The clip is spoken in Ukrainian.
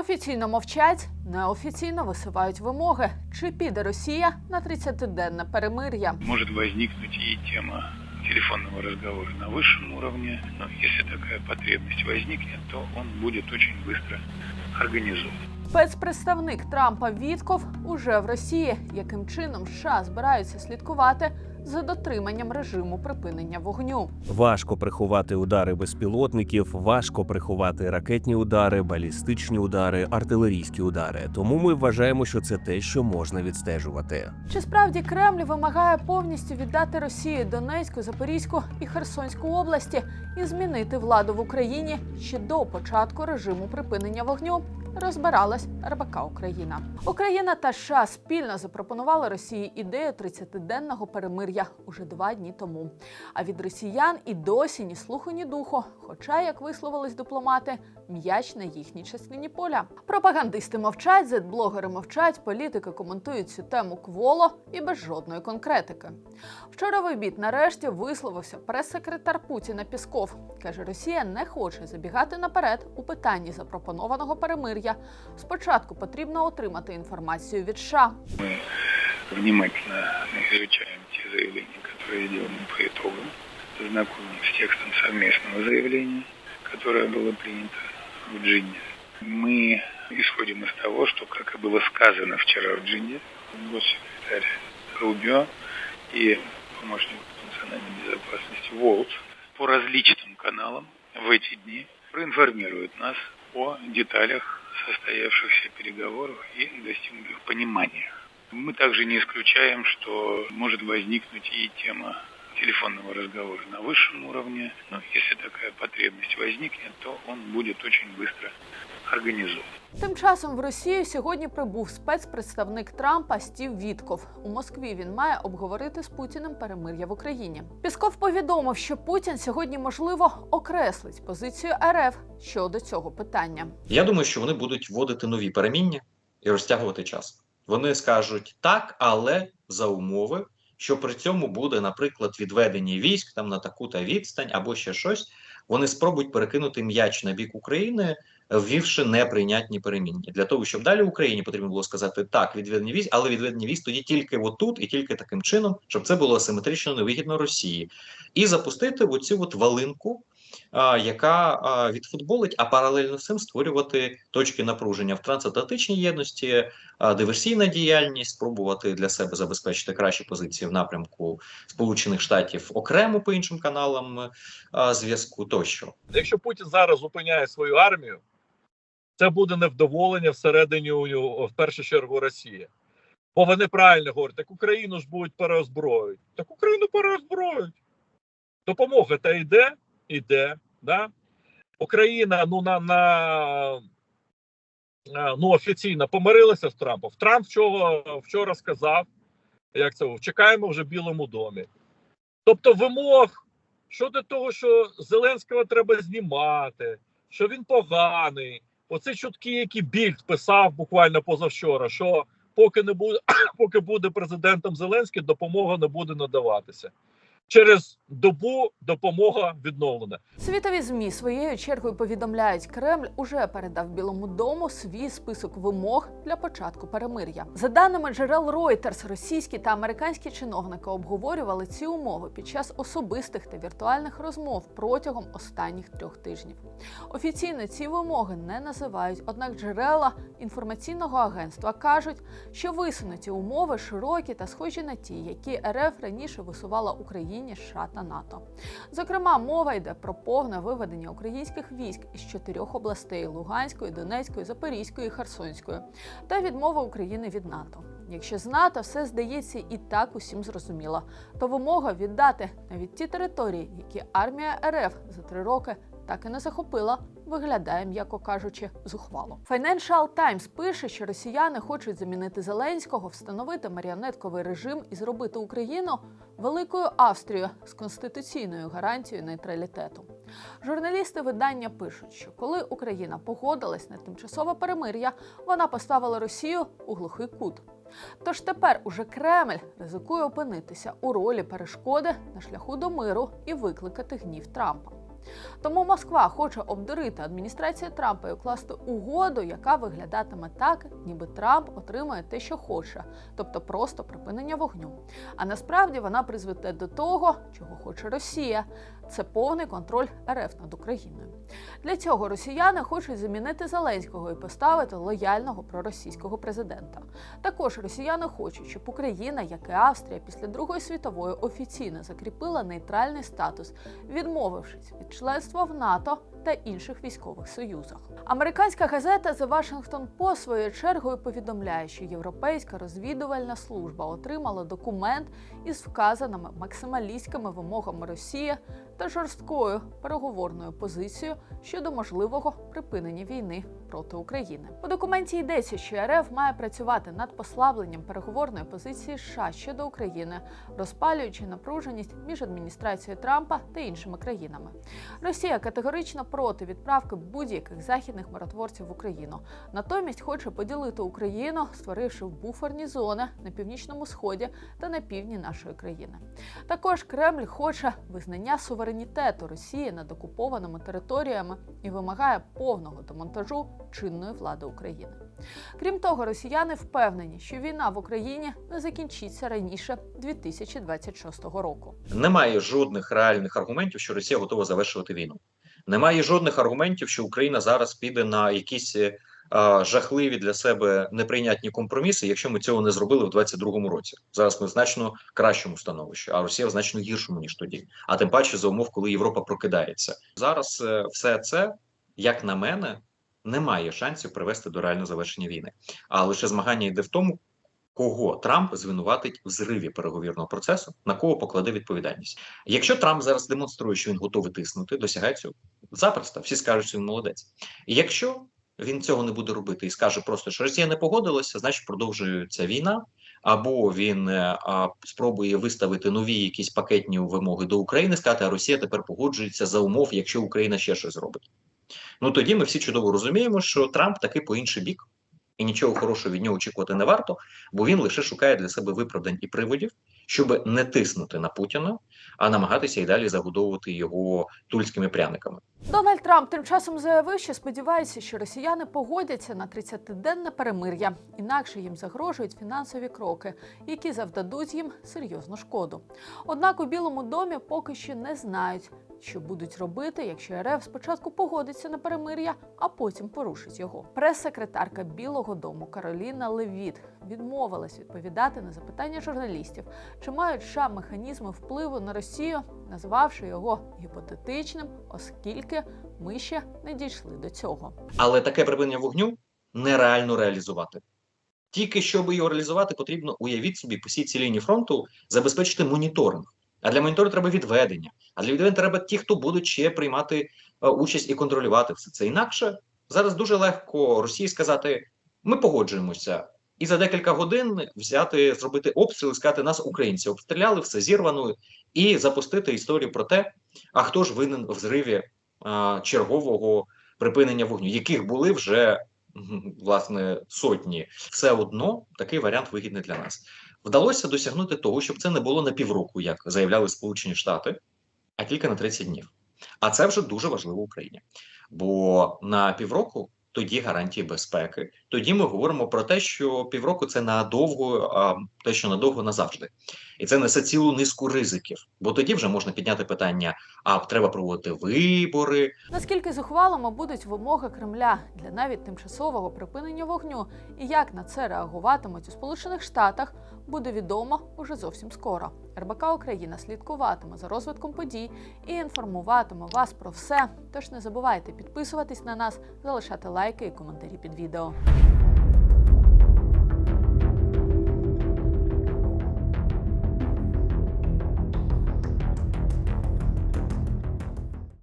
Офіційно мовчать, неофіційно висувають вимоги. Чи піде Росія на 30-денне перемир'я? Может возникнуть и тема телефонного разговора на высшем уровне, но если такая потребность возникнет, то он будет очень быстро организован. Спецпредставник Трампа Вітков уже в Росії. Яким чином США збираються слідкувати за дотриманням режиму припинення вогню? Важко приховати удари безпілотників, важко приховати ракетні удари, балістичні удари, артилерійські удари. Тому ми вважаємо, що це те, що можна відстежувати. Чи справді Кремль вимагає повністю віддати Росії Донецьку, Запорізьку і Херсонську області і змінити владу в Україні ще до початку режиму припинення вогню? Розбиралась РБК Україна. Україна та США спільно запропонували Росії ідею 30-денного перемир'я уже два дні тому. А від росіян і досі ні слуху, ні духу. Хоча, як висловились дипломати, м'яч на їхній частині поля. Пропагандисти мовчать, зетблогери мовчать, політики коментують цю тему кволо і без жодної конкретики. Вчора в обід нарешті висловився прес-секретар Путіна Пісков. каже, Росія не хоче забігати наперед у питанні запропонованого перемир'я. Спочатку потрібно отримати інформацію від США. Мы внимательно изучаем те заявления, которые сделаны по итогам, знакомим с текстом совместного заявления, которое было принято в Джинне. Мы исходим из того, что, как и было сказано вчера в Джинне, госсекретарь Рубио и помощник национальной безопасности Волц по различным каналам в эти дни проинформируют нас о деталях состоявшихся переговоров и достигнутых пониманиях. Мы также не исключаем, что может возникнуть и тема телефонного разговора на высшем уровне, но если такая потребность возникнет, то он будет очень быстро организован. Тим часом в Росію сьогодні прибув спецпредставник Трампа Стів Вітков. У Москві він має обговорити з Путіним перемир'я в Україні. Пісков повідомив, що Путін сьогодні можливо окреслить позицію РФ щодо цього питання. Я думаю, що вони будуть вводити нові переміння і розтягувати час. Вони скажуть так, але за умови, що при цьому буде, наприклад, відведення військ там на таку та відстань або ще щось. Вони спробують перекинути м'яч на бік України, ввівши неприйнятні переміння. Для того, щоб далі Україні потрібно було сказати так, відведені військ, але відведені військ тоді тільки отут і тільки таким чином, щоб це було асиметрично невигідно Росії, і запустити оцю от валинку яка відфутболить, а паралельно з цим створювати точки напруження в трансатлантичній єдності, диверсійна діяльність, спробувати для себе забезпечити кращі позиції в напрямку Сполучених Штатів окремо по іншим каналам зв'язку тощо. Якщо Путін зараз зупиняє свою армію, це буде невдоволення всередині в першу чергу Росії. Бо вони правильно говорять, так Україну ж будуть переозброюють. Так Україну переозброюють. Допомога та йде, іде. Да? Україна ну на, на е, ну, офіційно помирилася з Трампом. Трамп вчора, вчора сказав, як це чекаємо вже в Білому домі. Тобто вимог щодо того, що Зеленського треба знімати, що він поганий. Оці чутки, які Більд писав буквально позавчора, що поки не буде, поки буде президентом Зеленський, допомога не буде надаватися. Через добу допомога відновлена. Світові змі своєю чергою повідомляють, Кремль уже передав Білому дому свій список вимог для початку перемир'я. За даними джерел Reuters, російські та американські чиновники обговорювали ці умови під час особистих та віртуальних розмов протягом останніх трьох тижнів. Офіційно ці вимоги не називають, однак джерела інформаційного агентства кажуть, що висунуті умови широкі та схожі на ті, які РФ раніше висувала Україні, США та НАТО. Зокрема, мова йде про повне виведення українських військ із чотирьох областей Луганської, Донецької, Запорізької і Херсонської та відмова України від НАТО. Якщо з НАТО все здається і так усім зрозуміло, то вимога віддати навіть ті території, які армія РФ за три роки так і не захопила, виглядає, м'яко кажучи, зухвало. Financial Times пише, що росіяни хочуть замінити Зеленського, встановити маріонетковий режим і зробити Україну великою Австрією з конституційною гарантією нейтралітету. Журналісти видання пишуть, що коли Україна погодилась на тимчасове перемир'я, вона поставила Росію у глухий кут. Тож тепер уже Кремль ризикує опинитися у ролі перешкоди на шляху до миру і викликати гнів Трампа. Тому Москва хоче обдурити адміністрацію Трампа і укласти угоду, яка виглядатиме так, ніби Трамп отримує те, що хоче, тобто просто припинення вогню. А насправді вона призведе до того, чого хоче Росія. Це повний контроль РФ над Україною. Для цього росіяни хочуть замінити Зеленського і поставити лояльного проросійського президента. Також росіяни хочуть, щоб Україна, як і Австрія, після Другої світової офіційно закріпила нейтральний статус, відмовившись від членства в НАТО та інших військових союзах. Американська газета The Washington Post своєю чергою повідомляє, що Європейська розвідувальна служба отримала документ із вказаними максималістськими вимогами Росії та жорсткою переговорною позицією щодо можливого припинення війни проти України. У документі йдеться, що РФ має працювати над послабленням переговорної позиції США щодо України, розпалюючи напруженість між адміністрацією Трампа та іншими країнами. Росія категорично проти відправки будь-яких західних миротворців в Україну. Натомість хоче поділити Україну, створивши буферні зони на північному сході та на півдні нашої країни. Також Кремль хоче визнання суверенітету Росії над окупованими територіями і вимагає повного демонтажу чинної влади України. Крім того, росіяни впевнені, що війна в Україні не закінчиться раніше 2026 року. Немає жодних реальних аргументів, що Росія готова завершувати війну. Немає жодних аргументів, що Україна зараз піде на якісь е, жахливі для себе неприйнятні компроміси, якщо ми цього не зробили в 22-му році. Зараз ми в значно кращому становищі, а Росія в значно гіршому ніж тоді. А тим паче за умов, коли Європа прокидається. Зараз е, все це, як на мене, не має шансів привести до реального завершення війни. А лише змагання йде в тому, кого Трамп звинуватить в зриві переговірного процесу, на кого покладе відповідальність. Якщо Трамп зараз демонструє, що він готовий тиснути, досягає цього запросто, всі скажуть, що він молодець. І якщо він цього не буде робити і скаже просто, що Росія не погодилася, значить продовжується війна. Або він е, а, спробує виставити нові якісь пакетні вимоги до України, сказати, а Росія тепер погоджується за умов, якщо Україна ще щось зробить. Ну тоді ми всі чудово розуміємо, що Трамп таки по інший бік, і нічого хорошого від нього очікувати не варто, бо він лише шукає для себе виправдань і приводів, щоб не тиснути на Путіна, а намагатися і далі загодовувати його тульськими пряниками. Дональд Трамп тим часом заявив, що сподівається, що росіяни погодяться на 30-денне перемир'я, інакше їм загрожують фінансові кроки, які завдадуть їм серйозну шкоду. Однак у Білому домі поки що не знають, що будуть робити, якщо РФ спочатку погодиться на перемир'я, а потім порушить його. Прес-секретарка Білого Дому Кароліна Левіт відмовилась відповідати на запитання журналістів, чи мають США механізми впливу на Росію, назвавши його гіпотетичним, оскільки ми ще не дійшли до цього. Але таке припинення вогню нереально реалізувати. Тільки щоб його реалізувати, потрібно уявіть собі по всій цій лінії фронту забезпечити моніторинг. А для моніторингу треба відведення. А для відведення треба ті, хто будуть ще приймати е, участь і контролювати все це. Інакше зараз дуже легко Росії сказати: ми погоджуємося, і за декілька годин взяти, зробити обстріл, і сказати, нас українці обстріляли, все зірвано, і запустити історію про те, а хто ж винен в зриві а, чергового припинення вогню, яких були вже власне сотні. Все одно такий варіант вигідний для нас. Вдалося досягнути того, щоб це не було на півроку, як заявляли Сполучені Штати, а тільки на 30 днів. А це вже дуже важливо Україні. Бо на півроку тоді гарантії безпеки. Тоді ми говоримо про те, що півроку це надовго, а те, що надовго назавжди. І це несе цілу низку ризиків. Бо тоді вже можна підняти питання: а треба проводити вибори, Наскільки зухвалими будуть вимоги Кремля для навіть тимчасового припинення вогню, і як на це реагуватимуть у Сполучених Штатах, буде відомо уже зовсім скоро. РБК Україна слідкуватиме за розвитком подій і інформуватиме вас про все. Тож не забувайте підписуватись на нас, залишати лайки і коментарі під відео.